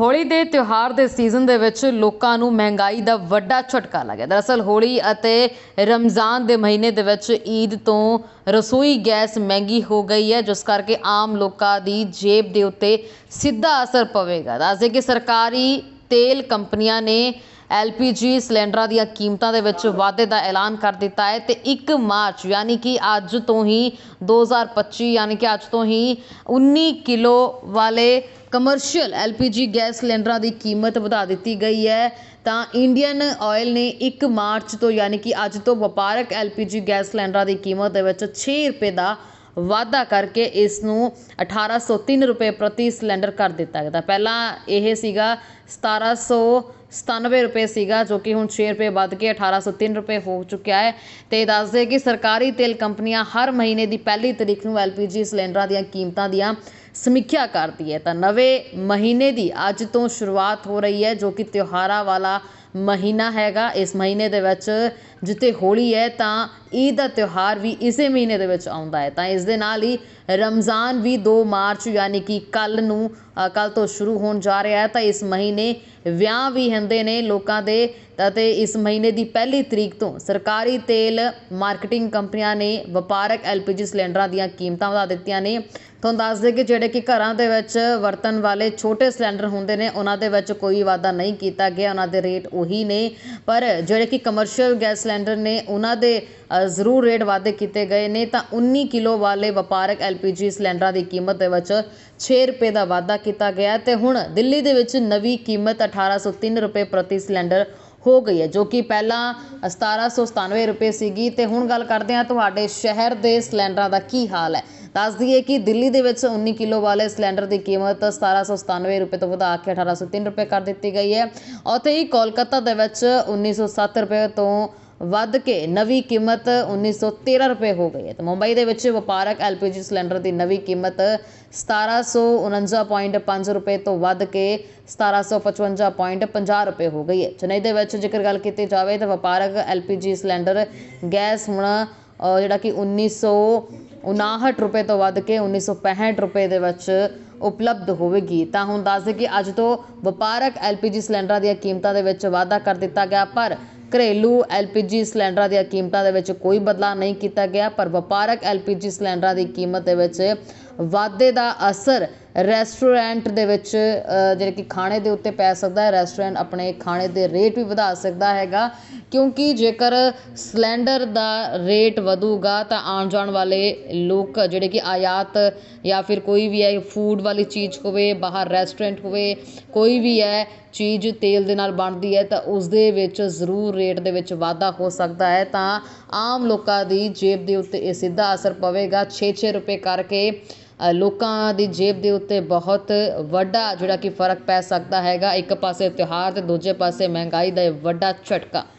ਹੋਲੀ ਦੇ ਤਿਉਹਾਰ ਦੇ ਸੀਜ਼ਨ ਦੇ ਵਿੱਚ ਲੋਕਾਂ ਨੂੰ ਮਹਿੰਗਾਈ ਦਾ ਵੱਡਾ ਝਟਕਾ ਲੱਗਿਆ। ਦਰਅਸਲ ਹੋਲੀ ਅਤੇ ਰਮਜ਼ਾਨ ਦੇ ਮਹੀਨੇ ਦੇ ਵਿੱਚ ਈਦ ਤੋਂ ਰਸੋਈ ਗੈਸ ਮਹਿੰਗੀ ਹੋ ਗਈ ਹੈ, ਜਿਸ ਕਰਕੇ ਆਮ ਲੋਕਾਂ ਦੀ ਜੇਬ ਦੇ ਉੱਤੇ ਸਿੱਧਾ ਅਸਰ ਪਵੇਗਾ। ਦੱਸਦੇ ਕਿ ਸਰਕਾਰੀ ਤੇਲ ਕੰਪਨੀਆਂ ਨੇ ਐਲਪੀਜੀ ਸਿਲੰਡਰਾਂ ਦੀਆਂ ਕੀਮਤਾਂ ਦੇ ਵਿੱਚ ਵਾਧੇ ਦਾ ਐਲਾਨ ਕਰ ਦਿੱਤਾ ਹੈ ਤੇ 1 ਮਾਰਚ, ਯਾਨੀ ਕਿ ਅੱਜ ਤੋਂ ਹੀ 2025 ਯਾਨੀ ਕਿ ਅੱਜ ਤੋਂ ਹੀ 19 ਕਿਲੋ ਵਾਲੇ ਕਮਰਸ਼ੀਅਲ ਐਲਪੀਜੀ ਗੈਸ ਸਿਲੰਡਰਾਂ ਦੀ ਕੀਮਤ ਵਧਾ ਦਿੱਤੀ ਗਈ ਹੈ। ਤਾਂ ਇੰਡੀਅਨ ਆਇਲ ਨੇ 1 ਮਾਰਚ ਤੋਂ, ਯਾਨੀ ਕਿ ਅੱਜ ਤੋਂ ਵਪਾਰਕ ਐਲਪੀਜੀ ਗੈਸ ਸਿਲੰਡਰਾਂ ਦੀ ਕੀਮਤ ਦੇ ਵਿੱਚ 6 ਰੁਪਏ ਦਾ ਵਾਧਾ ਕਰਕੇ ਇਸ ਨੂੰ 1803 ਰੁਪਏ ਪ੍ਰਤੀ ਸਿਲੰਡਰ ਕਰ ਦਿੱਤਾ ਗਿਆ। ਤਾਂ ਪਹਿਲਾਂ ਇਹ ਸੀਗਾ 1797 ਰੁਪਏ ਸੀਗਾ, ਜੋ ਕਿ ਹੁਣ 6 ਰੁਪਏ ਵੱਧ ਕੇ 1803 ਰੁਪਏ ਹੋ ਚੁੱਕਿਆ ਹੈ। ਤੇ ਦੱਸਦੇ ਕਿ ਸਰਕਾਰੀ ਤੇਲ ਕੰਪਨੀਆਂ ਹਰ ਮਹੀਨੇ ਦੀ ਪਹਿਲੀ ਤਰੀਕ ਨੂੰ ਐਲਪੀਜੀ ਸਿਲੰਡਰਾਂ ਦੀਆਂ ਕੀਮਤਾਂ ਦੀਆਂ ਸਮੀਖਿਆ ਕਰਦੀ ਹੈ। ਤਾਂ ਨਵੇਂ ਮਹੀਨੇ ਦੀ ਅੱਜ ਤੋਂ ਸ਼ੁਰੂਆਤ ਹੋ ਰਹੀ ਹੈ, ਜੋ ਕਿ ਤਿਉਹਾਰਾਂ ਵਾਲਾ ਮਹੀਨਾ ਹੈਗਾ। ਇਸ ਮਹੀਨੇ ਦੇ ਵਿੱਚ ਜਿੱਥੇ ਹੋਲੀ ਹੈ, ਤਾਂ ਈਦ ਦਾ ਤਿਉਹਾਰ ਵੀ ਇਸੇ ਮਹੀਨੇ ਦੇ ਵਿੱਚ ਆਉਂਦਾ ਹੈ। ਤਾਂ ਇਸ ਦੇ ਨਾਲ ਹੀ ਰਮਜ਼ਾਨ ਵੀ 2 ਮਾਰਚ, ਯਾਨੀ ਕਿ ਕੱਲ ਨੂੰ ਕੱਲ ਤੋਂ ਸ਼ੁਰੂ ਹੋਣ ਜਾ ਰਿਹਾ ਹੈ। ਤਾਂ ਇਸ ਮਹੀਨੇ ਵਿਆਹ ਵੀ ਹੁੰਦੇ ਨੇ ਲੋਕਾਂ ਦੇ ਅਤੇ ਇਸ ਮਹੀਨੇ ਦੀ ਪਹਿਲੀ ਤਰੀਕ ਤੋਂ ਸਰਕਾਰੀ ਤੇਲ ਮਾਰਕੀਟਿੰਗ ਕੰਪਨੀਆਂ ਨੇ ਵਪਾਰਕ ਐਲਪੀਜੀ ਸਿਲੰਡਰਾਂ ਦੀਆਂ ਕੀਮਤਾਂ ਵਧਾ ਦਿੱਤੀਆਂ ਨੇ। ਤੁਹਾਨੂੰ ਦੱਸ ਦੇ ਕਿ ਜਿਹੜੇ ਕਿ ਘਰਾਂ ਦੇ ਵਿੱਚ ਵਰਤਣ ਵਾਲੇ ਛੋਟੇ ਸਿਲੰਡਰ ਹੁੰਦੇ ਨੇ, ਉਹਨਾਂ ਦੇ ਵਿੱਚ ਕੋਈ ਵਾਧਾ ਨਹੀਂ ਕੀਤਾ ਗਿਆ, ਉਹਨਾਂ ਦੇ ਰੇਟ ਉਹੀ ਨੇ। ਪਰ ਜਿਹੜੇ ਕਿ ਕਮਰਸ਼ੀਅਲ ਗੈਸ ਸਿਲੰਡਰ ਨੇ, ਉਹਨਾਂ ਦੇ ਜ਼ਰੂਰ ਰੇਟ ਵਾਧੇ ਕੀਤੇ ਗਏ ਨੇ। ਤਾਂ 19 ਕਿਲੋ ਵਾਲੇ ਵਪਾਰਕ ਐਲਪੀਜੀ ਸਿਲੰਡਰਾਂ ਦੀ ਕੀਮਤ ਦੇ ਵਿੱਚ 6 ਰੁਪਏ ਦਾ ਵਾਧਾ ਕੀਤਾ ਗਿਆ ਤੇ ਹੁਣ ਦਿੱਲੀ ਦੇ ਵਿੱਚ ਨਵੀਂ ਕੀਮਤ 1803 ਰੁਪਏ ਪ੍ਰਤੀ ਸਿਲੰਡਰ ਹੋ ਗਈ ਹੈ, ਜੋ ਕਿ ਪਹਿਲਾਂ 1797 ਰੁਪਏ ਸੀਗੀ। ਅਤੇ ਹੁਣ ਗੱਲ ਕਰਦੇ ਹਾਂ ਤੁਹਾਡੇ ਸ਼ਹਿਰ ਦੇ ਸਿਲੰਡਰਾਂ ਦਾ ਕੀ ਹਾਲ ਹੈ। ਦੱਸ ਦਈਏ ਕਿ ਦਿੱਲੀ ਦੇ ਵਿੱਚ 19 ਕਿਲੋ ਵਾਲੇ ਸਿਲੰਡਰ ਦੀ ਕੀਮਤ 1797 ਰੁਪਏ ਤੋਂ ਵਧਾ ਕੇ 1803 ਰੁਪਏ ਕਰ ਦਿੱਤੀ ਗਈ ਹੈ। ਉੱਥੇ ਹੀ ਕੋਲਕਾਤਾ ਦੇ ਵਿੱਚ 1907 ਰੁਪਏ ਤੋਂ ਵੱਧ ਕੇ ਨਵੀਂ ਕੀਮਤ 1913 ਰੁਪਏ ਹੋ ਗਈ ਹੈ। ਤੇ ਮੁੰਬਈ ਦੇ ਵਿੱਚ ਵਪਾਰਕ ਐਲਪੀਜੀ ਸਿਲੰਡਰ ਦੀ ਨਵੀਂ ਕੀਮਤ 1749.5 ਰੁਪਏ ਤੋਂ ਵੱਧ ਕੇ 1755.50 ਰੁਪਏ ਹੋ ਗਈ ਹੈ। ਚੇਨਈ ਦੇ ਵਿੱਚ ਜੇਕਰ ਗੱਲ ਕੀਤੀ ਜਾਵੇ ਤਾਂ ਵਪਾਰਕ ਐਲਪੀਜੀ ਸਿਲੰਡਰ ਗੈਸ ਹੁਣ ਜਿਹੜਾ ਕਿ 1959 ਰੁਪਏ ਤੋਂ ਵੱਧ ਕੇ 1965 ਰੁਪਏ ਦੇ ਵਿੱਚ ਉਪਲਬਧ ਹੋਵੇਗੀ। ਤਾਂ ਹੁਣ ਦੱਸਦੇ ਕਿ ਅੱਜ ਤੋਂ ਵਪਾਰਕ ਐਲਪੀਜੀ ਸਿਲੰਡਰਾਂ ਦੀਆਂ ਕੀਮਤਾਂ ਦੇ ਵਿੱਚ ਵਾਧਾ ਕਰ ਦਿੱਤਾ ਗਿਆ, ਪਰ ਘਰੇਲੂ ਐਲਪੀਜੀ ਸਿਲੰਡਰਾਂ ਦੀਆਂ ਕੀਮਤਾਂ ਦੇ ਵਿੱਚ ਕੋਈ ਬਦਲਾਅ ਨਹੀਂ ਕੀਤਾ ਗਿਆ, ਪਰ ਵਪਾਰਕ ਐਲਪੀਜੀ ਸਿਲੰਡਰਾਂ ਦੀ ਕੀਮਤ ਦੇ ਵਿੱਚ ਵਾਧੇ ਦਾ ਅਸਰ ਰੈਸਟੋਰੈਂਟ ਦੇ ਵਿੱਚ ਜਿਹੜੇ ਕਿ ਖਾਣੇ ਦੇ ਉੱਤੇ ਪੈ ਸਕਦਾ ਹੈ। ਰੈਸਟੋਰੈਂਟ ਆਪਣੇ ਖਾਣੇ ਦੇ ਰੇਟ ਵੀ ਵਧਾ ਸਕਦਾ ਹੈਗਾ। ਕਿਉਂਕਿ ਜੇਕਰ ਸਿਲੰਡਰ ਦਾ ਰੇਟ ਵਧੂਗਾ, ਤਾਂ ਆਉਣ ਜਾਣ ਵਾਲੇ ਲੋਕ, ਜਿਹੜੇ ਕਿ ਆਯਾਤ ਜਾਂ ਫਿਰ ਕੋਈ ਵੀ ਹੈ ਫੂਡ ਵਾਲੀ ਚੀਜ਼ ਹੋਵੇ, ਬਾਹਰ ਰੈਸਟੋਰੈਂਟ ਹੋਵੇ, ਕੋਈ ਵੀ ਹੈ, ਚੀਜ਼ ਤੇਲ ਦੇ ਨਾਲ ਬਣਦੀ ਹੈ, ਤਾਂ ਉਸ ਦੇ ਵਿੱਚ ਜ਼ਰੂਰ ਰੇਟ ਦੇ ਵਿੱਚ ਵਾਧਾ ਹੋ ਸਕਦਾ ਹੈ। ਤਾਂ ਆਮ ਲੋਕਾਂ ਦੀ ਜੇਬ ਦੇ ਉੱਤੇ ਇਹ ਸਿੱਧਾ ਅਸਰ ਪਵੇਗਾ। 6-6 ਰੁਪਏ ਕਰਕੇ ਲੋਕਾਂ ਦੀ ਜੇਬ ਦੇ ਉੱਤੇ ਬਹੁਤ ਵੱਡਾ ਜਿਹੜਾ ਕਿ ਫ਼ਰਕ ਪੈ ਸਕਦਾ ਹੈਗਾ। ਇੱਕ ਪਾਸੇ ਤਿਉਹਾਰ ਅਤੇ ਦੂਜੇ ਪਾਸੇ ਮਹਿੰਗਾਈ ਦਾ ਇਹ ਵੱਡਾ ਝਟਕਾ।